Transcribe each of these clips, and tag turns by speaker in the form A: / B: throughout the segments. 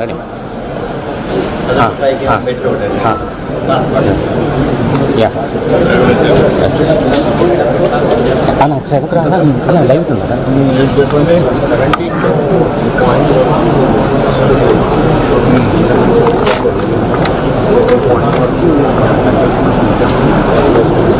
A: Ready yeah అన్న ఒకసారి ఎక్కడ అలా లైవ్ ఉందా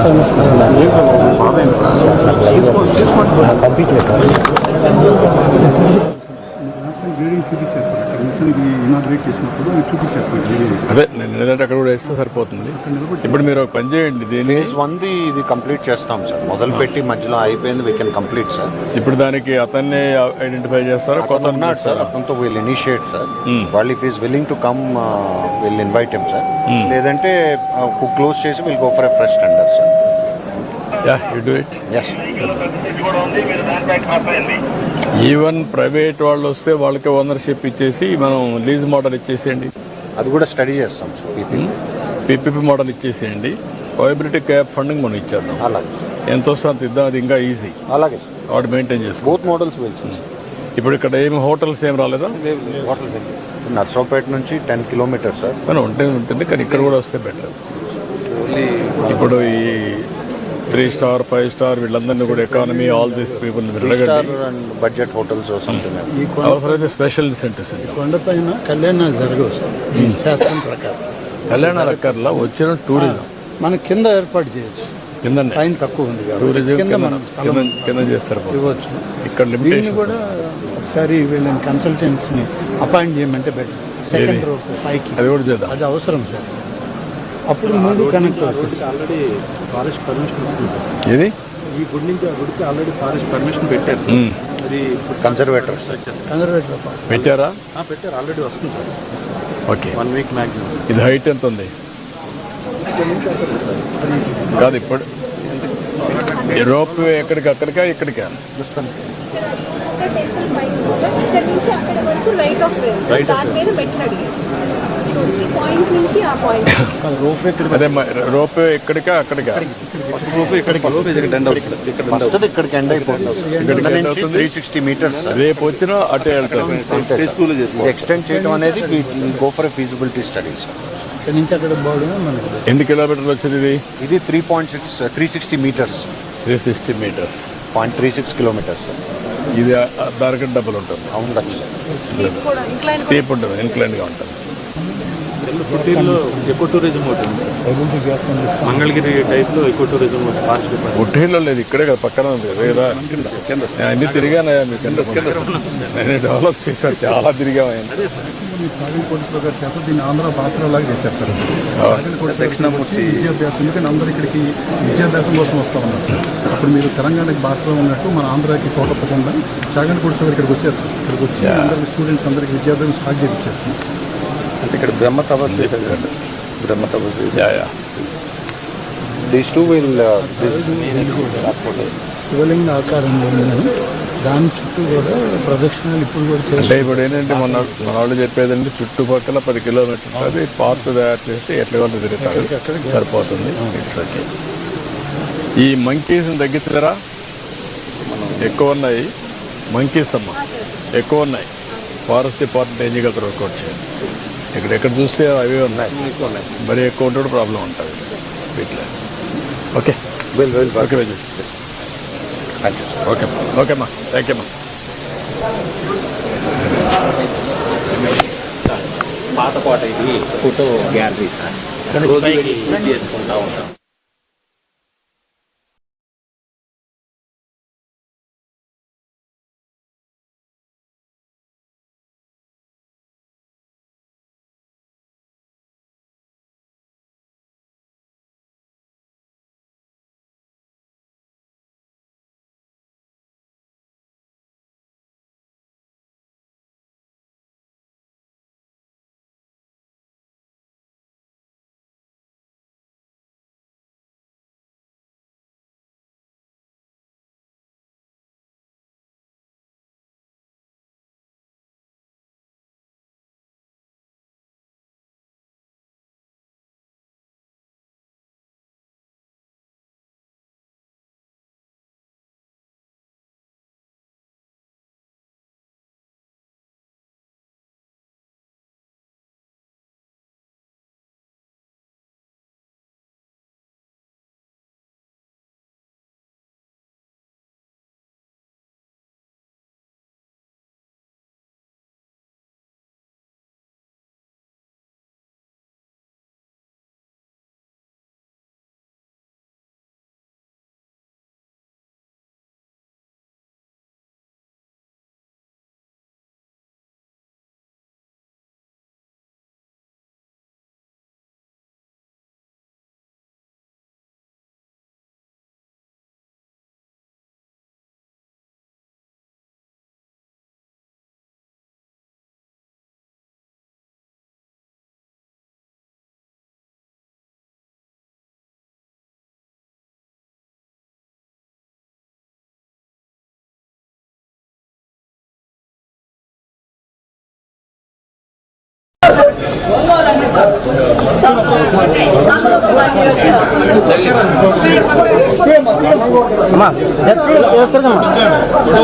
A: ఒకదానికి కనిపిస్తుంది లైవ్
B: ఇనాగ్రేట్ చేసినప్పుడు మీరు
C: అదే నేను లేదంటే అక్కడ కూడా వేస్తే సరిపోతుంది. ఇప్పుడు మీరు ఒక పని చేయండి దీన్ని
D: వన్ది ఇది కంప్లీట్ చేస్తాం సార్ మొదలు పెట్టి మధ్యలో అయిపోయింది వీ కెన్ కంప్లీట్ సార్
C: ఇప్పుడు దానికి అతన్ని ఐడెంటిఫై చేస్తారా? కొత్త
D: ఉన్నాడు సార్ అతనితో వీల్ ఇనిషియేట్ సార్ వాళ్ళు if is willing to come will invite him sir లేదంటే క్లోజ్ చేసి will go for a fresh tender sir
C: even private వాళ్ళు వస్తే వాళ్ళకి ఓనర్షిప్ ఇచ్చేసి మనం లీజ్ మోడల్ ఇచ్చేసేయండి.
D: అది కూడా స్టడీ చేస్తాం
C: పీపీపీ మోడల్ ఇచ్చేసేయండి. వయబిలిటీ క్యాప్ ఫండింగ్ మనం ఇచ్చేద్దాం.
D: అలాగే
C: ఎంత వస్తే అంత ఇద్దాం అది ఇంకా ఈజీ
D: అలాగే
C: వాడు మెయింటైన్ చేసుకో.
D: బోత్ మోడల్స్
C: ఇప్పుడు ఇక్కడ ఏమి హోటల్స్ ఏం రాలేదా?
D: నర్సరావుపేట నుంచి టెన్ కిలోమీటర్స్ సార్
C: కానీ ఉంటుంది ఉంటుంది కానీ ఇక్కడ కూడా వస్తే బెటర్ ఇప్పుడు ఈ త్రీ స్టార్ ఫైవ్ స్టార్ వీళ్ళందరినీ కూడా economy all these people
D: budget hotels
C: అవసరమైతే స్పెషల్ ఇన్సెంటివ్స్
B: కొండపైన కళ్యాణాలు జరగవు సార్. ఈ శాస్త్రం ప్రకారం.
C: కళ్యాణ రక్కర్లా వచ్చిన టూరిజం
B: మన కింద ఏర్పాటు చేయొచ్చు
C: కింద
B: టైం తక్కువ ఉంది
C: టూరిజం
B: కింద
C: చేస్తారు.
B: ఇవ్వచ్చు.
C: ఇక్కడ
B: దీన్ని
C: లిమిటేషన్
B: కూడా ఒకసారి వీళ్ళని కన్సల్టెంట్స్ని అపాయింట్ చేయమంటే బెటర్ సెకండ్ రోప్ పైకి.
C: అది కూడా చేద్దాం.
B: అది అవసరం సార్. అప్పుడు మూడు కనెక్ట్ అవుతుంది
E: ఆల్రెడీ ఫారెస్ట్ పర్మిషన్ వస్తుంది
C: ఏది?
E: ఈ గుడి నుంచి ఆ గుడికి ఆల్రెడీ ఫారెస్ట్ పర్మిషన్ పెట్టారు. అది
D: కన్సర్వేటర్స్
B: కన్సర్వేటివ్
C: పెట్టారా?
E: ఆ, పెట్టారు. ఆల్రెడీ వస్తుంది sir.
C: Okay.
E: One week maximum
C: ఇది హైట్ ఎంత ఉంది? కాదు ఇప్పుడు ఈ రోప్ ఎక్కడికి అక్కడికా ఇక్కడికా?
F: నుంచి అక్కడ వరకు రైట్ ఆఫ్
C: అదే రోప్ ఎక్కడికా అక్కడికా?
E: ఇక్కడికి.
D: ఎండ్ అయిపోతుంది? త్రీ సిక్స్టీ మీటర్స్
C: రేపు వచ్చినా అటే వెళ్తారు
D: ఎక్స్టెండ్ చేయడం అనేది గో ఫర్ ఫీజిబిలిటీ స్టడీస్
B: నుంచి అక్కడ
C: ఎన్ని కిలోమీటర్లు వచ్చింది ఇది?
D: ఇది three point six three sixty metres
C: three sixty metres
D: point three six kilometres
C: ఇది దానికంటే డబ్బులు ఉంటుంది.
D: ఉండొచ్చు సార్
F: కూడా ఇంక్లైన్
C: తీపు ఉంటుంది ఇన్క్లైన్గా ఉంటుంది.
E: ఎకో టూరిజం ఒకటి మంగళగిరి టైప్లో ఎకో టూరిజం
C: లేదు ఇక్కడే కదా పక్కన ఉంది. కదా కదా నేను అన్ని తిరిగానయ్యా మీకు నేను డెవలప్ చేశాను చాలా తిరిగామయ్యా.
B: దీన్ని ఆంధ్ర భాషలాగా దక్షిణామూర్తి. విద్యాభ్యాసం ఎందుకంటే అందరూ ఇక్కడికి విద్యాభ్యాసం కోసం వస్తూ ఉన్నారు? అప్పుడు మీరు తెలంగాణకి భాషలో ఉన్నట్టు మన ఆంధ్రాకి పోకపోకుండా సాగన్ కోటేశ్వర ఇక్కడికి వచ్చారు సార్ ఇక్కడికి వచ్చి అందరికి స్టూడెంట్స్ అందరికి విద్యాభ్యాసం స్టార్ట్ చేయించారు
E: అంటే ఇక్కడ బ్రహ్మ తపస్సు బ్రహ్మ తపస్సు
D: దీస్ టూ విల్
B: శివలింగ ఆకారంలో దాని చుట్టూ కూడా ప్రదక్షిణాలు ఇప్పుడు కూడా
C: అంటే
B: చేస్తారు
C: ఇప్పుడు ఏంటంటే మన మన వాళ్ళు చెప్పేది అంటే చుట్టుపక్కల పది కిలోమీటర్స్ అది పార్క్ తయారు చేస్తే ఎట్లా వాళ్ళు తిరుగుతారు. సరిపోతుంది. ఇట్స్ ఓకే ఈ మంకీస్ తగ్గించలేరా ఎక్కువ ఉన్నాయి. మంకీస్ అమ్మ. ఎక్కువ ఉన్నాయి. ఫారెస్ట్ డిపార్ట్మెంట్ ఏం చేయగలుగుతారు వర్కౌట్ చేయాలి ఇక్కడ ఎక్కడ చూస్తే అవే ఉన్నాయి. మరి ఎక్కువ ఉంటే ప్రాబ్లం ఉంటుంది వీటిలో. Okay.
D: Will will
C: okay Vijay okay okay అమ్మా. థ్యాంక్ యూ అమ్మా.
G: పాత కోట ఇది ఫోటో గ్యాలరీ సార్. రోజు చేసుకుంటా ఉంటాం.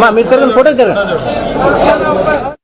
A: మా మీరు తిరగండి ఫోటో తిరగండి